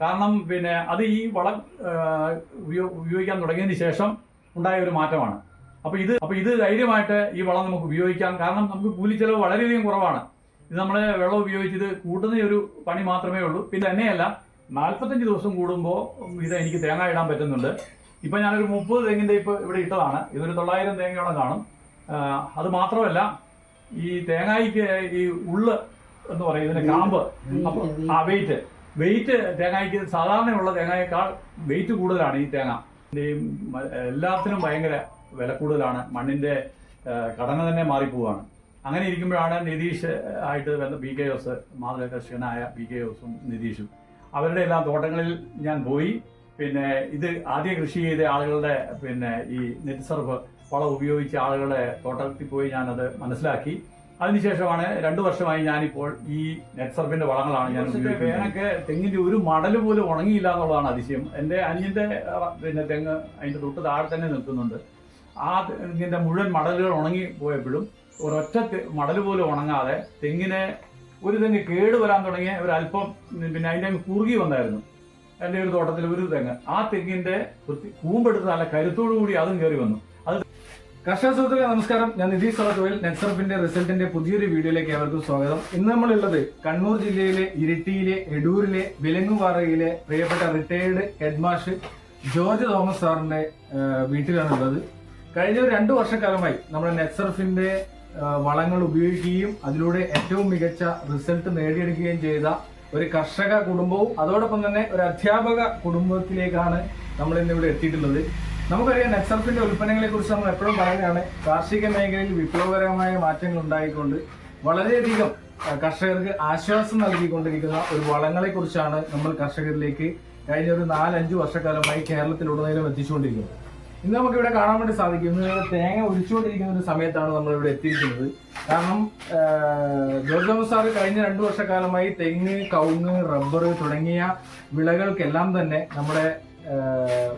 കാരണം പിന്നെ അത് ഈ വള ഉപയോഗിക്കാൻ തുടങ്ങിയതിന് ശേഷം ഉണ്ടായ ഒരു മാറ്റമാണ്. അപ്പോൾ ഇത് അപ്പോൾ ഇത് ധൈര്യമായിട്ട് ഈ വളം നമുക്ക് ഉപയോഗിക്കാം. കാരണം നമുക്ക് കൂലിച്ചെലവ് വളരെയധികം കുറവാണ്. ഇത് നമ്മൾ വെള്ളം ഉപയോഗിച്ച് ഇത് കൂട്ടുന്ന ഒരു പണി മാത്രമേ ഉള്ളൂ. പിന്നെ തന്നെയല്ല നാൽപ്പത്തഞ്ച് ദിവസം കൂടുമ്പോൾ ഇത് എനിക്ക് തേങ്ങ ഇടാൻ പറ്റുന്നുണ്ട്. ഇപ്പം ഞാനൊരു മുപ്പത് തെങ്ങിന്റെ ഇപ്പോൾ ഇവിടെ ഇട്ടതാണ്. ഇതൊരു തൊള്ളായിരം തേങ്ങയോളം കാണും. അത് മാത്രമല്ല ഈ തേങ്ങായിക്ക് ഈ ഉള്ള് എന്ന് പറയും ഇതിന്റെ കാമ്പ്. അപ്പോൾ ആ വെയിറ്റ് വെയിറ്റ് തേങ്ങയ്ക്ക് സാധാരണയുള്ള തേങ്ങയേക്കാൾ വെയിറ്റ് കൂടുതലാണ് ഈ തേങ്ങ. എല്ലാത്തിനും ഭയങ്കര വില കൂടുതലാണ്. മണ്ണിന്റെ ഘടന തന്നെ മാറിപ്പോവാണ്. അങ്ങനെ ഇരിക്കുമ്പോഴാണ് നിതീഷ് ആയിട്ട് ബി കെ ഒസ് മാതൃ കർഷകനായ ബി കെ ഒസും നിതീഷും. അവരുടെ എല്ലാം തോട്ടങ്ങളിൽ ഞാൻ പോയി. പിന്നെ ഇത് ആദ്യ കൃഷി ചെയ്ത ആളുകളുടെ പിന്നെ ഈ നെറ്റ് സർഫ് വളം ഉപയോഗിച്ച ആളുകളുടെ തോട്ടത്തിൽ പോയി ഞാനത് മനസ്സിലാക്കി. അതിനുശേഷമാണ് രണ്ടു വർഷമായി ഞാനിപ്പോൾ ഈ നെറ്റ് സർഫിന്റെ വളങ്ങളാണ് ഞാൻ വേനൊക്കെ തെങ്ങിന്റെ ഒരു മടൽ പോലും ഉണങ്ങിയില്ല എന്നുള്ളതാണ് അതിശയം. എന്റെ അഞ്ഞിന്റെ പിന്നെ തെങ്ങ് അതിന്റെ തൊട്ട് താഴെ തന്നെ നിൽക്കുന്നുണ്ട്. ആ തെങ്ങിന്റെ മുഴുവൻ മടലുകൾ ഉണങ്ങി പോയപ്പോഴും ഒരൊറ്റ മടൽ പോലും ഉണങ്ങാതെ തെങ്ങിനെ ഒരു തെങ്ങ് കേട് വരാൻ തുടങ്ങിയ ഒരല്പം പിന്നെ അതിന്റെ അങ്ങ് കുറുകി വന്നായിരുന്നു. എന്റെ ഒരു തോട്ടത്തിൽ ഒരു തെങ്ങ്. ആ തെങ്ങിന്റെ കൂമ്പെടുത്ത് നല്ല കരുത്തോടു കൂടി അതും കയറി വന്നു. കർഷക സുഹൃത്തുക്കളെ നമസ്കാരം. ഞാൻ നിതീഷ് സറത്തോയിൽ നെറ്റ്സർഫിന്റെ റിസൾട്ടിന്റെ പുതിയൊരു വീഡിയോയിലേക്ക് ഏവർക്കും സ്വാഗതം. ഇന്ന് നമ്മളുള്ളത് കണ്ണൂർ ജില്ലയിലെ ഇരിട്ടിയിലെ എടൂരിലെ വിലങ്ങുപാറയിലെ പ്രിയപ്പെട്ട റിട്ടയേർഡ് ഹെഡ്മാഷ് ജോർജ് തോമസ് സാറിന്റെ വീട്ടിലാണ് ഉള്ളത് കഴിഞ്ഞ ഒരു രണ്ടു വർഷക്കാലമായി നമ്മുടെ നെറ്റ്സർഫിന്റെ വളങ്ങൾ ഉപയോഗിക്കുകയും അതിലൂടെ ഏറ്റവും മികച്ച റിസൾട്ട് നേടിയെടുക്കുകയും ചെയ്ത ഒരു കർഷക കുടുംബവും അതോടൊപ്പം തന്നെ ഒരു അധ്യാപക കുടുംബത്തിലേക്കാണ് നമ്മൾ ഇന്ന് ഇവിടെ എത്തിയിട്ടുള്ളത്. നമുക്കറിയാം നെറ്റ്സർഫിന്റെ ഉൽപ്പന്നങ്ങളെ കുറിച്ച് നമ്മൾ എപ്പോഴും പറയുകയാണ്. കാർഷിക മേഖലയിൽ വിപ്ലവകരമായ മാറ്റങ്ങൾ ഉണ്ടായിക്കൊണ്ട് വളരെയധികം കർഷകർക്ക് ആശ്വാസം നൽകിക്കൊണ്ടിരിക്കുന്ന ഒരു വളങ്ങളെ കുറിച്ചാണ് നമ്മൾ കർഷകരിലേക്ക് കഴിഞ്ഞ ഒരു നാലഞ്ച് വർഷക്കാലമായി കേരളത്തിലുടനീളം എത്തിച്ചുകൊണ്ടിരിക്കുന്നത്. ഇന്ന് നമുക്ക് ഇവിടെ കാണാൻ വേണ്ടി സാധിക്കും. ഇന്ന് തേങ്ങ ഒഴിച്ചുകൊണ്ടിരിക്കുന്ന ഒരു സമയത്താണ് നമ്മൾ ഇവിടെ എത്തിയിരിക്കുന്നത്. കാരണം ജോർജ് തോമസ് സാർ കഴിഞ്ഞ രണ്ടു വർഷക്കാലമായി തെങ്ങ് കവുങ്ങ് റബ്ബർ തുടങ്ങിയ വിളകൾക്കെല്ലാം തന്നെ നമ്മുടെ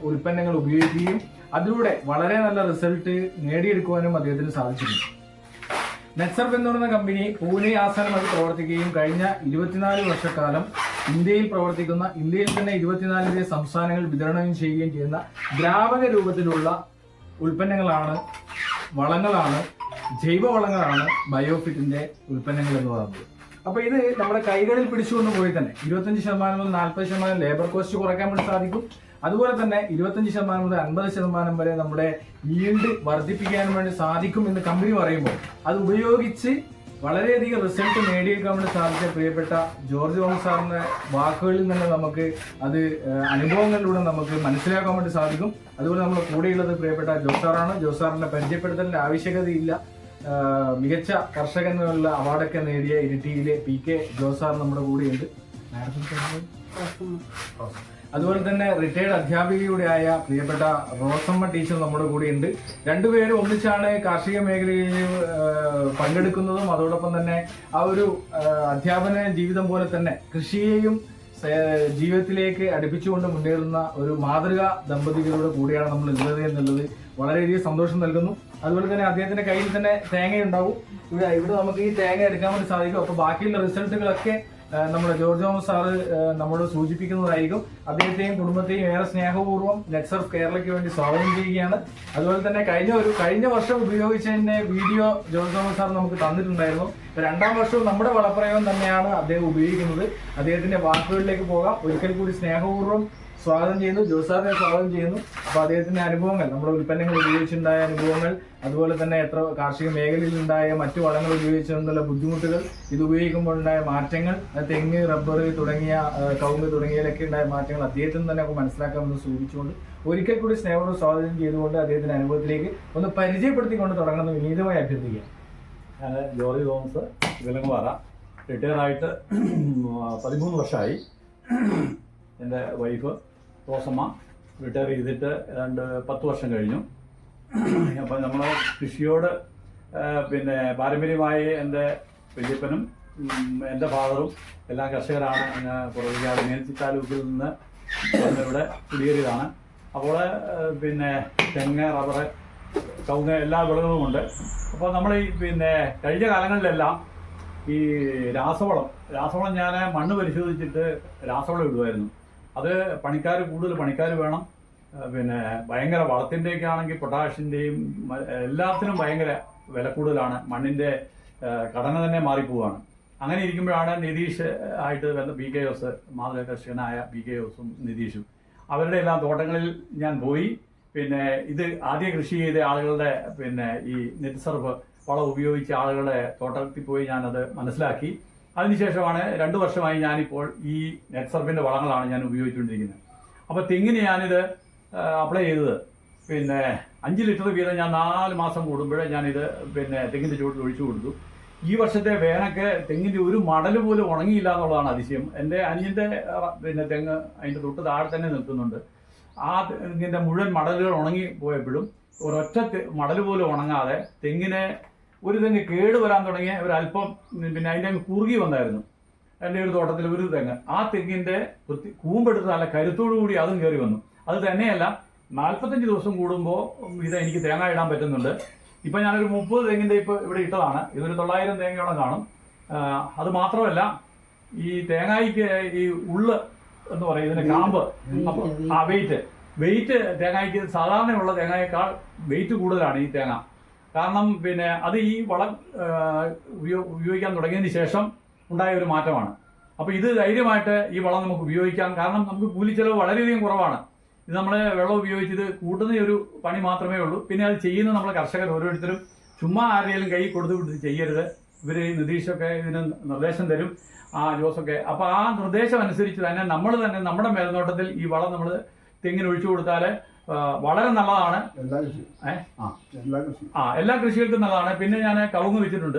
ഉൽപ്പന്നങ്ങൾ ഉപയോഗിക്കുകയും അതിലൂടെ വളരെ നല്ല റിസൾട്ട് നേടിയെടുക്കുവാനും അദ്ദേഹത്തിന് സാധിച്ചിട്ടുണ്ട് നെറ്റ്സർഫ് എന്ന് പറയുന്ന കമ്പനി പൂനെ ആസ്ഥാനമായി പ്രവർത്തിക്കുകയും കഴിഞ്ഞ ഇരുപത്തിനാല് വർഷക്കാലം ഇന്ത്യയിൽ പ്രവർത്തിക്കുന്ന ഇന്ത്യയിൽ തന്നെ ഇരുപത്തിനാലിലെ സംസ്ഥാനങ്ങൾ വിതരണം ചെയ്യുകയും ചെയ്യുന്ന ദ്രാവക രൂപത്തിലുള്ള ഉൽപ്പന്നങ്ങളാണ് വളങ്ങളാണ് ജൈവ വളങ്ങളാണ് ബയോഫിറ്റിന്റെ ഉൽപ്പന്നങ്ങൾ എന്ന് പറയുന്നത്. അപ്പൊ ഇത് നമ്മുടെ കൈകളിൽ പിടിച്ചുകൊണ്ട് പോയി തന്നെ. ഇരുപത്തഞ്ച് ശതമാനം മുതൽ നാൽപ്പത് ശതമാനം ലേബർ കോസ്റ്റ് കുറയ്ക്കാൻ വേണ്ടി സാധിക്കും. അതുപോലെ തന്നെ ഇരുപത്തഞ്ച് ശതമാനം മുതൽ അൻപത് ശതമാനം വരെ നമ്മുടെ ഈൽഡ് വർദ്ധിപ്പിക്കാൻ വേണ്ടി സാധിക്കും എന്ന് കമ്പനി പറയുമ്പോൾ അത് ഉപയോഗിച്ച് വളരെയധികം റിസൾട്ട് നേടിയെടുക്കാൻ വേണ്ടി സാധിച്ച പ്രിയപ്പെട്ട ജോർജ് ഓം സാറിന്റെ വാക്കുകളിൽ നിന്ന് നമുക്ക് അത് അനുഭവങ്ങളിലൂടെ നമുക്ക് മനസ്സിലാക്കാൻ വേണ്ടി സാധിക്കും. അതുപോലെ നമ്മുടെ കൂടെയുള്ളത് പ്രിയപ്പെട്ട ജോസാറാണ് ജോസാറിന്റെ പരിചയപ്പെടുത്തലിന്റെ ആവശ്യകതയില്ല. ആഹ്, മികച്ച കർഷകൻ എന്നുള്ള അവാർഡൊക്കെ നേടിയ ഇരിട്ടിയിലെ പി കെ ജോസാർ നമ്മുടെ കൂടെയുണ്ട്. അതുപോലെ തന്നെ റിട്ടയർഡ് അധ്യാപികയുടെ ആയ പ്രിയപ്പെട്ട റോസമ്മ ടീച്ചർ നമ്മുടെ കൂടെ ഉണ്ട് രണ്ടുപേരും ഒന്നിച്ചാണ് കാർഷിക മേഖലയിൽ പങ്കെടുക്കുന്നതും അതോടൊപ്പം തന്നെ ആ ഒരു അധ്യാപന ജീവിതം പോലെ തന്നെ കൃഷിയെയും ജീവിതത്തിലേക്ക് അടുപ്പിച്ചുകൊണ്ട് മുന്നേറുന്ന ഒരു മാതൃക ദമ്പതികളുടെ കൂടെയാണ് നമ്മൾ ഉള്ളത് എന്നുള്ളത് വളരെയധികം സന്തോഷം നൽകുന്നു. അതുപോലെ തന്നെ അദ്ദേഹത്തിന്റെ കയ്യിൽ തന്നെ തേങ്ങ ഉണ്ടാവും ഇവിടെ നമുക്ക് ഈ തേങ്ങ എടുക്കാൻ വേണ്ടി സാധിക്കും. അപ്പൊ ബാക്കിയുള്ള റിസൾട്ടുകളൊക്കെ നമ്മുടെ ജോർജ് തോമസ് സാറ് നമ്മളോട് സൂചിപ്പിക്കുന്നതായിരിക്കും അദ്ദേഹത്തെയും കുടുംബത്തെയും ഏറെ സ്നേഹപൂർവം നെറ്റ്സ് ഓഫ് കേരളയ്ക്ക് വേണ്ടി സ്വാഗതം ചെയ്യുകയാണ്. അതുപോലെ തന്നെ കഴിഞ്ഞ ഒരു കഴിഞ്ഞ വർഷം ഉപയോഗിച്ചതിന്റെ വീഡിയോ ജോർജ് തോമസ് സാർ നമുക്ക് തന്നിട്ടുണ്ടായിരുന്നു. രണ്ടാം വർഷവും നമ്മുടെ വളപ്രയോഗം തന്നെയാണ് അദ്ദേഹം ഉപയോഗിക്കുന്നത്. അദ്ദേഹത്തിന്റെ വാക്കുകളിലേക്ക് പോകാം. ഒരിക്കൽ കൂടി സ്നേഹപൂർവം സ്വാഗതം ചെയ്യുന്നു. ജോസാറിനെ സ്വാഗതം ചെയ്യുന്നു. അപ്പൊ അദ്ദേഹത്തിന്റെ അനുഭവങ്ങൾ നമ്മുടെ ഉൽപ്പന്നങ്ങൾ ഉപയോഗിച്ചുണ്ടായ അനുഭവങ്ങൾ അതുപോലെ തന്നെ എത്ര കാർഷിക മേഖലയിൽ ഉണ്ടായ മറ്റു വളങ്ങൾ ഉപയോഗിച്ചുകൊണ്ടുള്ള ബുദ്ധിമുട്ടുകൾ ഇത് ഉപയോഗിക്കുമ്പോൾ ഉണ്ടായ മാറ്റങ്ങൾ തെങ്ങ് റബ്ബർ തുടങ്ങിയ കവുങ്ങ് തുടങ്ങിയതിലൊക്കെ ഉണ്ടായ മാറ്റങ്ങൾ അദ്ദേഹത്തിന് തന്നെ നമുക്ക് മനസ്സിലാക്കാമെന്ന് സൂചിച്ചുകൊണ്ട് ഒരിക്കൽ കൂടി സ്നേഹത്തോട് സ്വാഗതം ചെയ്തുകൊണ്ട് അദ്ദേഹത്തിന്റെ അനുഭവത്തിലേക്ക് ഒന്ന് പരിചയപ്പെടുത്തിക്കൊണ്ട് തുടങ്ങണമെന്ന് വിനീതമായി അഭ്യർത്ഥിക്കുക ഞാൻ ജോർജ് തോമസ് വിലങ്ങുപാറ റിട്ടയർ ആയിട്ട് പതിമൂന്ന് വർഷമായി. എന്റെ വൈഫ് റോസമ്മ റിട്ടയർ ചെയ്തിട്ട് ഏതാണ്ട് പത്ത് വർഷം കഴിഞ്ഞു. അപ്പം നമ്മൾ കൃഷിയോട് പിന്നെ പാരമ്പര്യമായി എന്റെ വല്യപ്പനും എന്റെ ഫാദറും എല്ലാം കർഷകരാണ് അങ്ങ് പുറകിക്കാട് മേൽച്ചി താലൂക്കിൽ നിന്ന് ഇവിടെ കുടിയേറിയതാണ്. അപ്പോൾ പിന്നെ തെങ്ങ് റബ്ബറ് കവുങ്ങ് എല്ലാ വിളകളും ഉണ്ട്. അപ്പോൾ നമ്മൾ ഈ പിന്നെ കഴിഞ്ഞ കാലങ്ങളിലെല്ലാം ഈ രാസവളം രാസവളം ഞാൻ മണ്ണ് പരിശോധിച്ചിട്ട് രാസവളം ഇടുമായിരുന്നു അത് പണിക്കാർ കൂടുതൽ പണിക്കാർ വേണം. പിന്നെ ഭയങ്കര വളത്തിന്റെയൊക്കെ ആണെങ്കിൽ പൊട്ടാഷിന്റെയും എല്ലാത്തിനും ഭയങ്കര വില കൂടുതലാണ്. മണ്ണിന്റെ ഘടന തന്നെ മാറിപ്പോവാണ്. അങ്ങനെ ഇരിക്കുമ്പോഴാണ് നിതീഷ് ആയിട്ട് ബന്ധ ബി കെ ജോസ് മാതൃകർഷകനായ ബി കെ ജോസും നിതീഷും. അവരുടെ എല്ലാം തോട്ടങ്ങളിൽ ഞാൻ പോയി. പിന്നെ ഇത് ആദ്യ കൃഷി ചെയ്ത ആളുകളുടെ പിന്നെ ഈ നെറ്റ് സർഫ് വളം ഉപയോഗിച്ച ആളുകളുടെ തോട്ടത്തിൽ പോയി ഞാനത് മനസ്സിലാക്കി. അതിനുശേഷമാണ് രണ്ട് വർഷമായി ഞാനിപ്പോൾ ഈ നെറ്റ് സർഫിന്റെ വളങ്ങളാണ് ഞാൻ ഉപയോഗിച്ചുകൊണ്ടിരിക്കുന്നത്. അപ്പോൾ തെങ്ങിന് ഞാനിത് അപ്ലൈ ചെയ്തത്. പിന്നെ അഞ്ച് ലിറ്റർ വീതം ഞാൻ നാല് മാസം കൂടുമ്പോഴേ ഞാനിത് പിന്നെ തെങ്ങിന്റെ ചുവട്ടിൽ ഒഴിച്ചു കൊടുത്തു. ഈ വർഷത്തെ വേനൊക്കെ തെങ്ങിന്റെ ഒരു മടൽ പോലും ഉണങ്ങിയില്ല എന്നുള്ളതാണ് അതിശയം. എന്റെ അനിയന്റെ പിന്നെ തെങ്ങ് അതിന്റെ തൊട്ട് താഴെ തന്നെ നിൽക്കുന്നുണ്ട്. ആ തെങ്ങിന്റെ മുഴുവൻ മടലുകൾ ഉണങ്ങി പോയപ്പോഴും ഒരൊറ്റ മടൽ പോലും ഉണങ്ങാതെ തെങ്ങിനെ ഒരു തെങ്ങ് കേട് വരാൻ തുടങ്ങിയ ഒരല്പം പിന്നെ അതിന്റെ അങ്ങ് കുറുകി വന്നായിരുന്നു. എന്റെ ഒരു തോട്ടത്തിൽ ഒരു തെങ്ങ്. ആ തെങ്ങിന്റെ വൃത്തി കൂമ്പെടുത്ത് നല്ല കരുത്തോടു കൂടി അതും കയറി വന്നു. അത് തന്നെയല്ല നാൽപ്പത്തഞ്ച് ദിവസം കൂടുമ്പോൾ ഇത് എനിക്ക് തേങ്ങ ഇടാൻ പറ്റുന്നുണ്ട്. ഇപ്പം ഞാനൊരു മുപ്പത് തെങ്ങിന്റെ ഇപ്പോൾ ഇവിടെ ഇട്ടതാണ്. ഇതൊരു തൊള്ളായിരം തേങ്ങയോളം കാണും. അത് മാത്രമല്ല ഈ തേങ്ങായിക്ക് ഈ ഉള്ള് എന്ന് പറയും ഇതിന്റെ കാമ്പ്. അപ്പോൾ ആ വെയിറ്റ് വെയിറ്റ് തേങ്ങായ്ക്ക് സാധാരണയുള്ള തേങ്ങയേക്കാൾ വെയിറ്റ് കൂടുതലാണ് ഈ തേങ്ങ. കാരണം പിന്നെ അത് ഈ വളം ഉപയോഗിക്കാൻ തുടങ്ങിയതിന് ശേഷം ഉണ്ടായ ഒരു മാറ്റമാണ്. അപ്പോൾ ഇത് ധൈര്യമായിട്ട് ഈ വളം നമുക്ക് ഉപയോഗിക്കാം. കാരണം നമുക്ക് കൂലിച്ചെലവ് വളരെയധികം കുറവാണ്. ഇത് നമ്മൾ വെള്ളം ഉപയോഗിച്ച് ഇത് കൂട്ടുന്ന ഒരു പണി മാത്രമേ ഉള്ളൂ. പിന്നെ അത് ചെയ്യുന്ന നമ്മൾ കർഷകർ ഓരോരുത്തരും ചുമ്മാ ആരുടെയും കൈ കൊടുത്തു വിട്ട് ചെയ്യരുത്. ഇവർ നിതീഷൊക്കെ ഇതിന് നിർദ്ദേശം തരും. ആ ജോസൊക്കെ. അപ്പോൾ ആ നിർദ്ദേശം അനുസരിച്ച് തന്നെ നമ്മൾ തന്നെ നമ്മുടെ മേൽനോട്ടത്തിൽ ഈ വളം നമ്മൾ തെങ്ങിന് ഒഴിച്ചു കൊടുത്താൽ വളരെ നല്ലതാണ്. ആ. എല്ലാ കൃഷികൾക്കും നല്ലതാണ്. പിന്നെ ഞാൻ കവുങ്ങ് വെച്ചിട്ടുണ്ട്.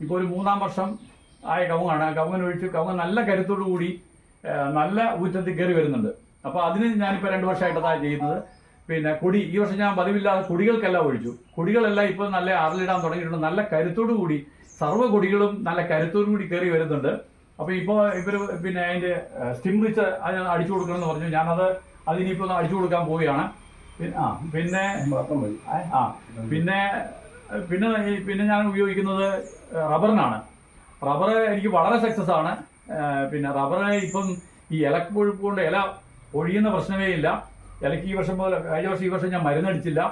ഇപ്പോൾ ഒരു മൂന്നാം വർഷം ആയ കവുങ്ങാണ്. ആ കവുങ്ങിന് ഒഴിച്ച് കവുങ്ങ് നല്ല കരുത്തോടു കൂടി നല്ല ഊറ്റത്തിൽ കയറി വരുന്നുണ്ട്. അപ്പോൾ അതിന് ഞാനിപ്പോൾ രണ്ട് വർഷമായിട്ടതാണ് ചെയ്യുന്നത്. പിന്നെ കൊടി ഈ വർഷം ഞാൻ പതിവില്ലാതെ കൊടികൾക്കെല്ലാം ഒഴിച്ചു. കൊടികളെല്ലാം ഇപ്പോൾ നല്ല ആറിലിടാൻ തുടങ്ങിയിട്ടുണ്ട്. നല്ല കരുത്തോടു കൂടി സർവ കൊടികളും നല്ല കരുത്തോടു കൂടി കയറി വരുന്നുണ്ട്. അപ്പോൾ ഇപ്പോൾ ഇവർ പിന്നെ അതിന്റെ സ്റ്റിംറിച്ച് അതിന് അടിച്ചു കൊടുക്കണമെന്ന് പറഞ്ഞു. ഞാനത് അതിനിപ്പോൾ ഒന്ന് അടിച്ചു കൊടുക്കാൻ പോവുകയാണ്. പിന്നെ ആ പിന്നെ ആ പിന്നെ പിന്നെ പിന്നെ ഞാൻ ഉപയോഗിക്കുന്നത് റബ്ബറിനാണ്. റബ്ബർ എനിക്ക് വളരെ സക്സസ് ആണ്. പിന്നെ റബ്ബർ ഇപ്പം ഈ ഇലക്കൊഴുപ്പ് കൊണ്ട് ഇല ഒഴിയുന്ന പ്രശ്നമേ ഇല്ല. ഇലക്ക് ഈ വർഷം മുതൽ കഴിഞ്ഞ വർഷം ഈ വർഷം ഞാൻ മരുന്നടിച്ചില്ല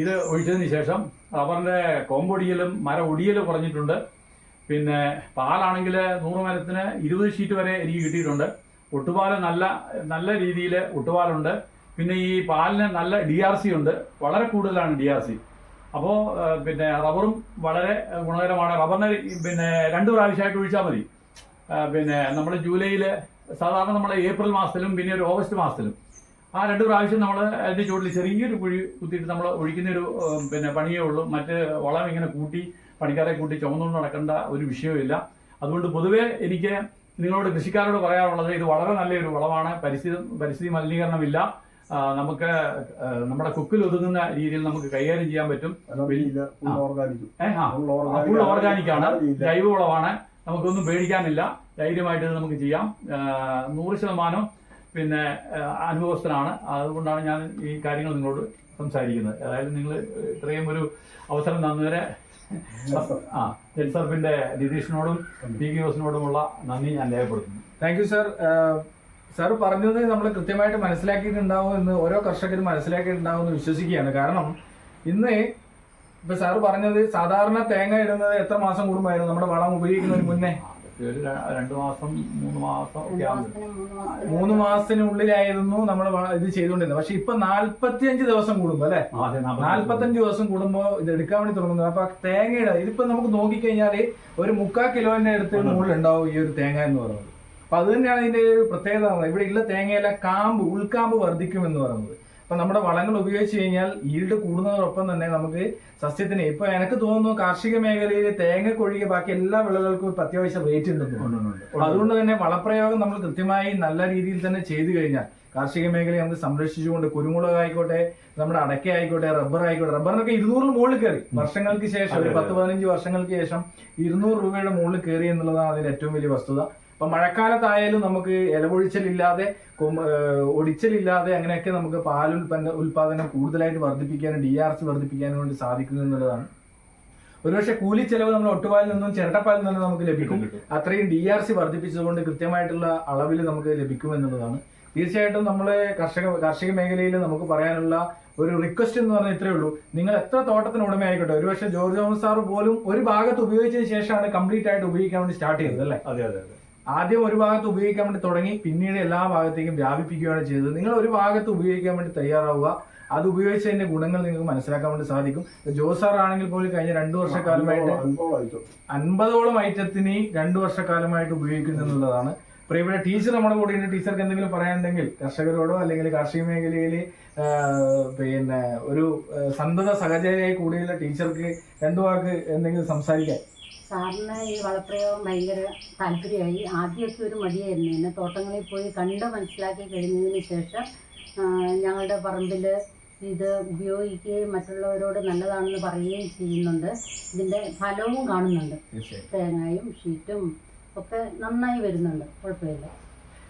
ഇത് ഒഴിച്ചതിന് ശേഷം റബ്ബറിന്റെ കോമ്പൊടിയലും മര ഒടിയലും കുറഞ്ഞിട്ടുണ്ട്. പിന്നെ പാലാണെങ്കിൽ നൂറ് മരത്തിന് ഇരുപത് ഷീറ്റ് വരെ എനിക്ക് കിട്ടിയിട്ടുണ്ട്. ഒട്ടുപാൽ നല്ല നല്ല രീതിയിൽ ഒട്ടുപാലുണ്ട് പിന്നെ ഈ പാലിന് നല്ല ഡി ആർ സി ഉണ്ട്. വളരെ കൂടുതലാണ് ഡി ആർ സി അപ്പോൾ പിന്നെ റബ്ബറും വളരെ ഗുണകരമാണ്. റബ്ബറിന് പിന്നെ രണ്ട് പ്രാവശ്യമായിട്ട് ഒഴിച്ചാൽ മതി. പിന്നെ നമ്മൾ ജൂലൈയിൽ സാധാരണ നമ്മൾ ഏപ്രിൽ മാസത്തിലും പിന്നെ ഒരു ഓഗസ്റ്റ് മാസത്തിലും. ആ രണ്ട് പ്രാവശ്യം നമ്മൾ അതിന്റെ ചുവട്ടിൽ ചെറിയൊരു കുഴി കുത്തിയിട്ട് നമ്മൾ ഒഴിക്കുന്നൊരു പിന്നെ പണിയേ ഉള്ളൂ. മറ്റ് വളം ഇങ്ങനെ കൂട്ടി പണിക്കാരെ കൂട്ടി ചുമന്നുകൊണ്ട് നടക്കേണ്ട ഒരു വിഷയമില്ല അതുകൊണ്ട് പൊതുവേ എനിക്ക് നിങ്ങളോട് കൃഷിക്കാരോട് പറയാനുള്ളത് ഇത് വളരെ നല്ലൊരു വളമാണ്. പരിസ്ഥിതി പരിസ്ഥിതി മലിനീകരണമില്ല. നമുക്ക് നമ്മുടെ കുക്കിൽ ഒതുങ്ങുന്ന രീതിയിൽ നമുക്ക് കൈകാര്യം ചെയ്യാൻ പറ്റും. ഫുൾ ഓർഗാനിക് ആണ്. ജൈവവളമാണ് നമുക്കൊന്നും പേടിക്കാനില്ല. ധൈര്യമായിട്ട് ഇത് നമുക്ക് ചെയ്യാം. നൂറ് ശതമാനം പിന്നെ അനുഭവസ്ഥനാണ്. അതുകൊണ്ടാണ് ഞാൻ ഈ കാര്യങ്ങൾ നിങ്ങളോട് സംസാരിക്കുന്നത്. അതായത് നിങ്ങൾ ഇത്രയും ഒരു അവസരം തന്നതിന് ആ ജെൻസർഫിന്റെ നിതീഷിനോടും പി കെ ജോസിനോടുമുള്ള നന്ദി ഞാൻ രേഖപ്പെടുത്തുന്നു. താങ്ക് യു സാർ സാർ പറഞ്ഞത് നമ്മൾ കൃത്യമായിട്ട് മനസ്സിലാക്കിയിട്ടുണ്ടാവും എന്ന് ഓരോ കർഷകരും മനസ്സിലാക്കിയിട്ടുണ്ടാവും എന്ന് വിശ്വസിക്കുകയാണ്. കാരണം ഇന്ന് ഇപ്പൊ സാറ് പറഞ്ഞത് സാധാരണ തേങ്ങ ഇടുന്നത് എത്ര മാസം കൂടുമ്പോഴായിരുന്നു? നമ്മുടെ വളം ഉപയോഗിക്കുന്നതിന് മുന്നേ. ഒരു രണ്ടു മാസം മൂന്ന് മാസം ഒക്കെ ആകുമ്പോൾ മൂന്ന് മാസത്തിനുള്ളിലായിരുന്നു നമ്മൾ ഇത് ചെയ്തുകൊണ്ടിരുന്നത്. പക്ഷെ ഇപ്പൊ നാല്പത്തിയഞ്ച് ദിവസം കൂടുമ്പോ അല്ലെ? നാല്പത്തഞ്ച് ദിവസം. കൂടുമ്പോ ഇത് എടുക്കാൻ വേണ്ടി തുടങ്ങുന്നത് അപ്പൊ തേങ്ങയുടെ ഇതിപ്പോ നമുക്ക് നോക്കിക്കഴിഞ്ഞാൽ ഒരു മുക്കാൽ കിലോന്റെ അടുത്ത് മുകളിൽ ഉണ്ടാവും ഈ ഒരു തേങ്ങ എന്ന് പറയുന്നത്. അപ്പൊ അത് തന്നെയാണ് ഇതിന്റെ ഒരു പ്രത്യേകത ഇവിടെ ഉള്ള തേങ്ങയിലെ കാമ്പ് ഉൾക്കാമ്പ് വർദ്ധിക്കും എന്ന് പറയുന്നത്. അപ്പൊ നമ്മുടെ വളങ്ങൾ ഉപയോഗിച്ച് കഴിഞ്ഞാൽ ഈൽഡ് കൂടുന്നതോടൊപ്പം തന്നെ നമുക്ക് സസ്യത്തിന് ഇപ്പൊ എനിക്ക് തോന്നുന്നു കാർഷിക മേഖലയിൽ തേങ്ങക്കൊഴികെ ബാക്കി എല്ലാ വിളകൾക്കും ഇപ്പൊ അത്യാവശ്യം റേറ്റ് ഉണ്ട് അതുകൊണ്ട് തന്നെ വളപ്രയോഗം നമ്മൾ കൃത്യമായി നല്ല രീതിയിൽ തന്നെ ചെയ്തു കഴിഞ്ഞാൽ കാർഷിക മേഖലയെ നമുക്ക് സംരക്ഷിച്ചുകൊണ്ട് കുരുമുളക് ആയിക്കോട്ടെ നമ്മുടെ അടയ്ക്ക ആയിക്കോട്ടെ റബ്ബർ ആയിക്കോട്ടെ റബ്ബറിനൊക്കെ ഇരുന്നൂറിന് മുകളിൽ കയറി. വർഷങ്ങൾക്ക് ശേഷം ഒരു പത്ത് പതിനഞ്ച് വർഷങ്ങൾക്ക് ശേഷം ഇരുന്നൂറ് രൂപയുടെ മുകളിൽ കയറി എന്നുള്ളതാണ് അതിന്റെ ഏറ്റവും വലിയ വസ്തുത. അപ്പൊ മഴക്കാലത്തായാലും നമുക്ക് ഇലപൊഴിച്ചലില്ലാതെ കൊം- ഒടിച്ചലില്ലാതെ അങ്ങനെയൊക്കെ നമുക്ക് പാലുൽപ്പന്ന ഉൽപാദനം കൂടുതലായിട്ട് വർദ്ധിപ്പിക്കാനും ഡി ആർ സി വർദ്ധിപ്പിക്കാനും വേണ്ടി സാധിക്കുന്നു എന്നുള്ളതാണ്. ഒരുപക്ഷെ കൂലി ചെലവ് നമ്മൾ ഒട്ടുപാലിൽ നിന്നും ചിരട്ടപ്പാലിൽ നിന്നും നമുക്ക് ലഭിക്കും. അത്രയും ഡി ആർ സി വർദ്ധിപ്പിച്ചതുകൊണ്ട് കൃത്യമായിട്ടുള്ള അളവിൽ നമുക്ക് ലഭിക്കും എന്നുള്ളതാണ്. തീർച്ചയായിട്ടും നമ്മൾ കർഷക കാർഷിക മേഖലയിൽ നമുക്ക് പറയാനുള്ള ഒരു റിക്വസ്റ്റ് എന്ന് പറഞ്ഞാൽ ഇത്രയേ ഉള്ളൂ. നിങ്ങൾ എത്ര തോട്ടത്തിന് ഉടമ ആയിക്കോട്ടെ ഒരുപക്ഷെ ജോർജ് തോമസ് സാർ പോലും ഒരു ഭാഗത്ത് ഉപയോഗിച്ചതിന് ശേഷമാണ് കംപ്ലീറ്റ് ആയിട്ട് ഉപയോഗിക്കാൻ വേണ്ടി സ്റ്റാർട്ട് ചെയ്തത് അല്ലേ? അതെ അതെ അതെ. ആദ്യം ഒരു ഭാഗത്ത് ഉപയോഗിക്കാൻ വേണ്ടി തുടങ്ങി പിന്നീട് എല്ലാ ഭാഗത്തേക്കും വ്യാപിപ്പിക്കുകയാണ് ചെയ്തത്. നിങ്ങൾ ഒരു ഭാഗത്ത് ഉപയോഗിക്കാൻ വേണ്ടി തയ്യാറാവുക. അത് ഉപയോഗിച്ചതിന്റെ ഗുണങ്ങൾ നിങ്ങൾക്ക് മനസ്സിലാക്കാൻ വേണ്ടി സാധിക്കും. ജോസാർ ആണെങ്കിൽ പോലും കഴിഞ്ഞ രണ്ടു വർഷക്കാലമായിട്ട് അൻപതോളം ഐറ്റത്തിന് രണ്ടു വർഷക്കാലമായിട്ട് ഉപയോഗിക്കുന്നു എന്നുള്ളതാണ്. പ്രിയപ്പെട്ട ടീച്ചർ നമ്മുടെ കൂടെ ഉണ്ട്. ടീച്ചർക്ക് എന്തെങ്കിലും പറയാനുണ്ടെങ്കിൽ കർഷകരോടോ അല്ലെങ്കിൽ കാർഷിക മേഖലയിൽ പിന്നെ ഒരു സന്തത സഹചര്യായി കൂടിയുള്ള ടീച്ചർക്ക് രണ്ടു വാക്ക് എന്തെങ്കിലും സംസാരിക്കാൻ സാറിന് ഈ വളപ്രയോഗം ഭയങ്കര താല്പര്യമായി. ആദ്യമൊക്കെ ഒരു മടിയായിരുന്നു. എന്നെ തോട്ടങ്ങളിൽ പോയി കണ്ട് മനസ്സിലാക്കി കഴിഞ്ഞതിന് ശേഷം ഞങ്ങളുടെ പറമ്പിൽ ഇത് ഉപയോഗിക്കുകയും മറ്റുള്ളവരോട് നല്ലതാണെന്ന് പറയുകയും ചെയ്യുന്നുണ്ട്. ഇതിന്റെ ഫലവും കാണുന്നുണ്ട്. തേങ്ങയും ഷീറ്റും ഒക്കെ നന്നായി വരുന്നുണ്ട്. കുഴപ്പമില്ല.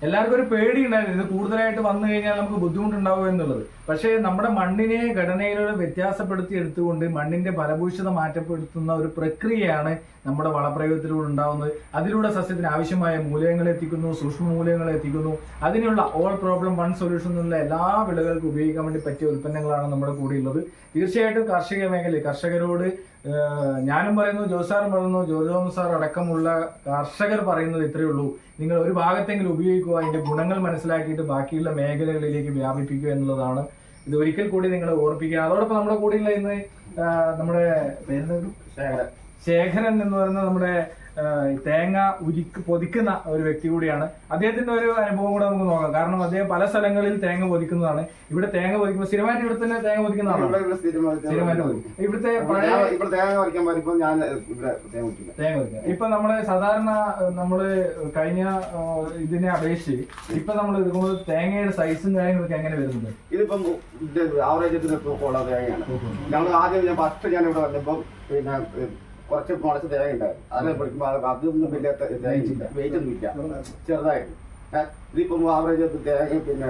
എല്ലാവർക്കും ഒരു പേടി ഉണ്ടായിരുന്നു. ഇത് കൂടുതലായിട്ട് വന്നു കഴിഞ്ഞാൽ നമുക്ക് ബുദ്ധിമുട്ടുണ്ടാവും എന്നുള്ളത്. പക്ഷേ നമ്മുടെ മണ്ണിനെ ഘടനയിലൂടെ വ്യത്യാസപ്പെടുത്തി എടുത്തുകൊണ്ട് മണ്ണിന്റെ ഫലഭൂഷിത മാറ്റപ്പെടുത്തുന്ന ഒരു പ്രക്രിയയാണ് നമ്മുടെ വളപ്രയോഗത്തിലൂടെ ഉണ്ടാവുന്നത്. അതിലൂടെ സസ്യത്തിന് ആവശ്യമായ മൂലകങ്ങൾ എത്തിക്കുന്നു സൂക്ഷ്മ മൂലകങ്ങൾ എത്തിക്കുന്നു. അതിനുള്ള ഓൾ പ്രോബ്ലം വൺ സൊല്യൂഷൻ എന്നുള്ള എല്ലാ വിളകൾക്കും ഉപയോഗിക്കാൻ വേണ്ടി പറ്റിയ ഉൽപ്പന്നങ്ങളാണ് നമ്മുടെ കൂടെ ഉള്ളത് തീർച്ചയായിട്ടും കാർഷിക മേഖലയിൽ കർഷകരോട് ഞാനും പറയുന്നു ജോസാറും പറയുന്നു ജോർജ് സാർ അടക്കമുള്ള കർഷകർ പറയുന്നത് ഇത്രയേ ഉള്ളൂ. നിങ്ങൾ ഒരു ഭാഗത്തെങ്കിലും ഉപയോഗിക്കുക അതിന്റെ ഗുണങ്ങൾ മനസ്സിലാക്കിയിട്ട് ബാക്കിയുള്ള മേഖലകളിലേക്ക് വ്യാപിപ്പിക്കുക എന്നുള്ളതാണ്. ഇത് ഒരിക്കൽ കൂടി നിങ്ങൾ ഓർപ്പിക്കുക. അതോടൊപ്പം നമ്മുടെ കൂടെയുള്ള ഇന്ന് നമ്മുടെ? ശേഖരൻ എന്ന് പറയുന്ന നമ്മുടെ തേങ്ങ ഉരിക്ക് പൊതിക്കുന്ന ഒരു വ്യക്തി കൂടിയാണ്. അദ്ദേഹത്തിന്റെ ഒരു അനുഭവം കൂടെ നമുക്ക് നോക്കാം. കാരണം അദ്ദേഹം പല സ്ഥലങ്ങളിൽ തേങ്ങ പൊതിക്കുന്നതാണ്. ഇവിടെ തേങ്ങ പൊതിക്കുമ്പോൾ സ്ഥിരമായിട്ട് ഇവിടെ തന്നെ തേങ്ങ പൊതിക്കുന്ന ആളാണ് ഇവിടെ ഇവിടെ സ്ഥിരമായിട്ട് സ്ഥിരമായിട്ട് ഇവിടുത്തെ പഴയ ഇവിടെ തേങ്ങ വരുമ്പോൾ ഞാൻ ഇവിടെ തേങ്ങ ഇപ്പൊ നമ്മൾ സാധാരണ നമ്മൾ കഴിഞ്ഞ ഇതിനെ അപേക്ഷിച്ച് ഇപ്പൊ നമ്മൾ എടുക്കുമ്പോൾ തേങ്ങയുടെ സൈസും കാര്യങ്ങളൊക്കെ എങ്ങനെ വരുന്നത്? ഇതിപ്പം ആവറേജ് തേങ്ങയാണ്. ഞങ്ങൾ ആദ്യം ഞാൻ ഫസ്റ്റ് ഞാൻ ഇവിടെ വന്നപ്പോൾ പിന്നെ കുറച്ച് മുളച്ച് തേങ്ങ ഉണ്ടായിരുന്നു അതിനെ പിടിക്കുമ്പോൾ അത് അതൊന്നും വലിയ തേങ്ങിച്ചില്ല വെയിറ്റ് ഒന്നും ഇല്ല. ചെറുതായിട്ട്. ഇതിപ്പം ആവറേജ് തേങ്ങ പിന്നെ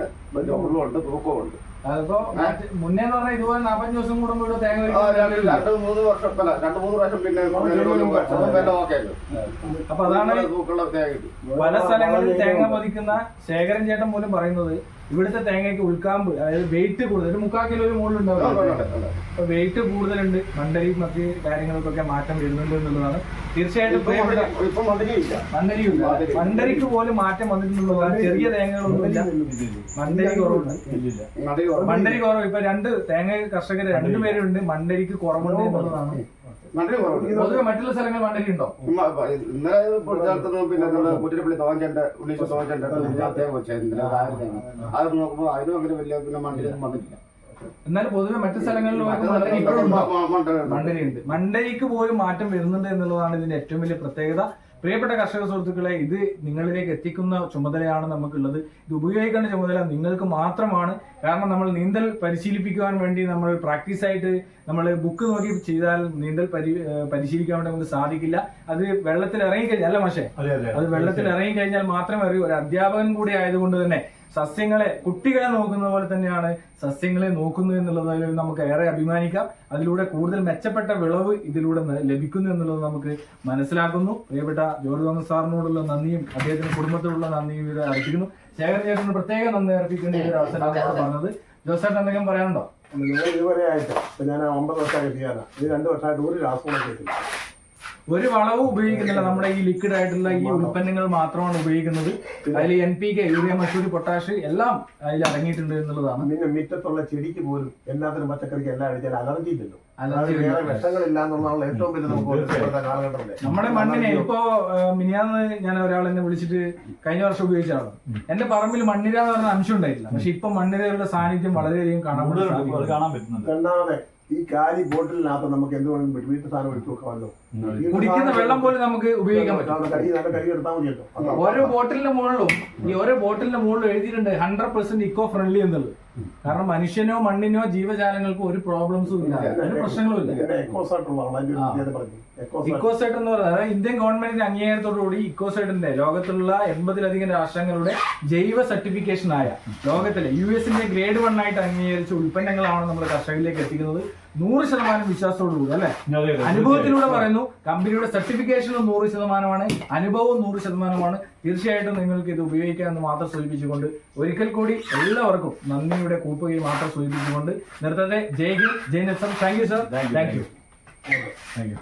ഉള്ളുണ്ട് തൂക്കമുണ്ട് മുന്നേ പറഞ്ഞ പറഞ്ഞാൽ ഇതുപോലെ നാപ്പഞ്ച് ദിവസം കൂടുമ്പോൾ തേങ്ങ രണ്ട് മൂന്ന് വർഷം അല്ല രണ്ട് മൂന്ന് പ്രാവശ്യം പിന്നെ ഓക്കെ അപ്പൊ അതാണ് പല സ്ഥലങ്ങളിൽ തേങ്ങ പതിക്കുന്ന ശേഖരൻ ചേട്ടൻ പോലും പറയുന്നത് ഇവിടുത്തെ തേങ്ങയ്ക്ക് ഉൾക്കാമ്പ് അതായത് വെയിറ്റ് കൂടുതൽ. ഒരു മുക്കാൽ കിലോ മുകളിൽ ഉണ്ടാവില്ല അപ്പൊ വെയിറ്റ് കൂടുതലുണ്ട്. മണ്ടരി മറ്റ് കാര്യങ്ങൾക്കൊക്കെ മാറ്റം വരുന്നുണ്ട് എന്നുള്ളതാണ്. തീർച്ചയായിട്ടും മണ്ടരിയില്ല മണ്ടരിക്ക് പോലും മാറ്റം വന്നിട്ടുള്ളതാണ് ചെറിയ തേങ്ങകളൊന്നുമില്ല. മണ്ടരി കുറവുണ്ട്. മണ്ടരി കുറവ്. ഇപ്പൊ രണ്ട് തേങ്ങ കർഷകർ രണ്ടുപേരുണ്ട് മണ്ടരിക്ക് കുറവുണ്ട് എന്നുള്ളതാണ്. മറ്റുള്ള ഇപ്പൊ ഇന്നലെ പിന്നെ നമ്മുടെ കുറ്റിരപ്പള്ളി തോഞ്ചന്റെ ഉണ്ണീശ തോഞ്ചന്റെ അദ്ദേഹം വെച്ചായിരുന്നു അത് നോക്കുമ്പോൾ അതിനും അങ്ങനെ വലിയ പിന്നെ വന്നിട്ടില്ല. എന്നാലും പൊതുവെ മറ്റു സ്ഥലങ്ങളിൽ ഉണ്ട് മണ്ടരിക്ക് പോലും മാറ്റം വരുന്നുണ്ട് എന്നുള്ളതാണ് ഇതിന്റെ ഏറ്റവും വലിയ പ്രത്യേകത. പ്രിയപ്പെട്ട കർഷക സുഹൃത്തുക്കളെ ഇത് നിങ്ങളിലേക്ക് എത്തിക്കുന്ന ചുമതലയാണ് നമുക്കുള്ളത്. ഇത് ഉപയോഗിക്കേണ്ട ചുമതല നിങ്ങൾക്ക് മാത്രമാണ്. കാരണം നമ്മൾ നീന്തൽ പരിശീലിപ്പിക്കുവാൻ വേണ്ടി നമ്മൾ പ്രാക്ടീസ് ആയിട്ട് നമ്മൾ ബുക്ക് നോക്കി ചെയ്താൽ നീന്തൽ പരി പരിശീലിക്കാൻ വേണ്ടി നമുക്ക് സാധിക്കില്ല. അത് വെള്ളത്തിൽ ഇറങ്ങിക്കഴിഞ്ഞാൽ അല്ല മഷേ? അതെ അതെ. അത് വെള്ളത്തിൽ ഇറങ്ങി കഴിഞ്ഞാൽ മാത്രമേ അറിയൂ ഒരു അധ്യാപകൻ കൂടി ആയതുകൊണ്ട് തന്നെ സസ്യങ്ങളെ കുട്ടികളെ നോക്കുന്ന പോലെ തന്നെയാണ് സസ്യങ്ങളെ നോക്കുന്നത് എന്നുള്ളതിൽ നമുക്ക് ഏറെ അഭിമാനിക്കാം. അതിലൂടെ കൂടുതൽ മെച്ചപ്പെട്ട വിളവ് ഇതിലൂടെ ലഭിക്കുന്നു എന്നുള്ളത് നമുക്ക് മനസ്സിലാക്കുന്നു. പ്രിയപ്പെട്ട ജോർജ് തോമസ് സാറിനോടുള്ള നന്ദിയും അദ്ദേഹത്തിന്റെ കുടുംബത്തോടുള്ള നന്ദിയും ഇവിടെ അർപ്പിക്കുന്നു. ശേഖരൻ ചേട്ടന് പ്രത്യേക നന്ദി അർപ്പിക്കേണ്ട ഒരു അവസരമാണ് പറഞ്ഞത്. ജോസേട്ടൻ എന്തെങ്കിലും പറയാനുണ്ടോ? ഇതുവരെ ആയിട്ട് ഞാൻ ഒമ്പത് വർഷമായിട്ട് ചെയ്യാനാണ്. ഇത് രണ്ട് വർഷമായിട്ട് ഒരു രാസവും ഒരു വളവും ഉപയോഗിക്കുന്നില്ല നമ്മുടെ ഈ ലിക്വിഡ് ആയിട്ടുള്ള ഈ ഉൽപ്പന്നങ്ങൾ മാത്രമാണ് ഉപയോഗിക്കുന്നത്. അതിൽ N P K urea Mussoorie potash എല്ലാം അതിൽ അടങ്ങിയിട്ടുണ്ട് എന്നുള്ളതാണ്. പിന്നെ മിറ്റത്തുള്ള ചെടിക്ക് പോലും എല്ലാത്തിനും പച്ചക്കറിക്ക് എല്ലാം അടിച്ചാൽ അലർജി ഇല്ലല്ലോ. നമ്മുടെ മണ്ണിനെ ഇപ്പോ മിനിയാന്ന് ഞാൻ ഒരാൾ എന്നെ വിളിച്ചിട്ട് കഴിഞ്ഞ വർഷം ഉപയോഗിച്ചാണ് എന്റെ പറമ്പിൽ മണ്ണിര എന്ന് പറഞ്ഞ അംശം ഉണ്ടായിട്ടില്ല. പക്ഷെ ഇപ്പൊ മണ്ണിരയുടെ സാന്നിധ്യം വളരെയധികം കാണാൻ. കാണാൻ പറ്റുന്നുണ്ട്. ഈ കാലി ബോട്ടിലിനകത്ത് നമുക്ക് എന്ത് വേണമെങ്കിലും വീട്ടു സാധനം ഒഴിച്ചു വെക്കാമല്ലോ. കുടിക്കുന്ന വെള്ളം പോലും നമുക്ക് ഉപയോഗിക്കാൻ പറ്റും. കഴുകി നല്ല കഴുകി എടുത്താൽ മതി കേട്ടോ ഓരോ ബോട്ടിലിന്റെ മുകളിലും ഈ ഓരോ ബോട്ടിലിന്റെ മുകളിലും എഴുതിയിട്ടുണ്ട് ഹൺഡ്രഡ് പെർസെന്റ് ഇക്കോ ഫ്രണ്ട്ലി എന്നുള്ളത് കാരണം മനുഷ്യനോ മണ്ണിനോ ജീവജാലങ്ങൾക്കോ ഒരു പ്രോബ്ലംസും ഇല്ല. ഒരു പ്രശ്നങ്ങളും ഇല്ല. ഇക്കോസൈറ്റ് എന്ന് പറയുന്നത് അതായത് ഇന്ത്യൻ ഗവൺമെന്റിന്റെ അംഗീകാരത്തോടുകൂടി ഇക്കോസൈറ്റിന്റെ ലോകത്തിലുള്ള എൺപതിലധികം രാഷ്ട്രങ്ങളുടെ ജൈവ സർട്ടിഫിക്കേഷൻ ആയ ലോകത്തിലെ യു എസിന്റെ ഗ്രേഡ് വൺ ആയിട്ട് അംഗീകരിച്ച ഉൽപ്പന്നങ്ങളാണ് നമ്മൾ കർഷകരിലേക്ക് എത്തിക്കുന്നത്. നൂറ് ശതമാനം വിശ്വാസത്തോടുകൂടി അല്ലെ? അനുഭവത്തിലൂടെ പറയുന്നു കമ്പനിയുടെ സർട്ടിഫിക്കേഷനും നൂറ് ശതമാനമാണ് അനുഭവവും നൂറ് ശതമാനമാണ്. തീർച്ചയായിട്ടും നിങ്ങൾക്ക് ഇത് ഉപയോഗിക്കാമെന്ന് മാത്രം സൂചിപ്പിച്ചുകൊണ്ട് ഒരിക്കൽ കൂടി എല്ലാവർക്കും നന്ദിയുടെ കൂപ്പുകയും മാത്രം സൂചിപ്പിച്ചുകൊണ്ട് നിർത്തത്തെ Jai Hind Jai നസം thank you sir thank you thank you.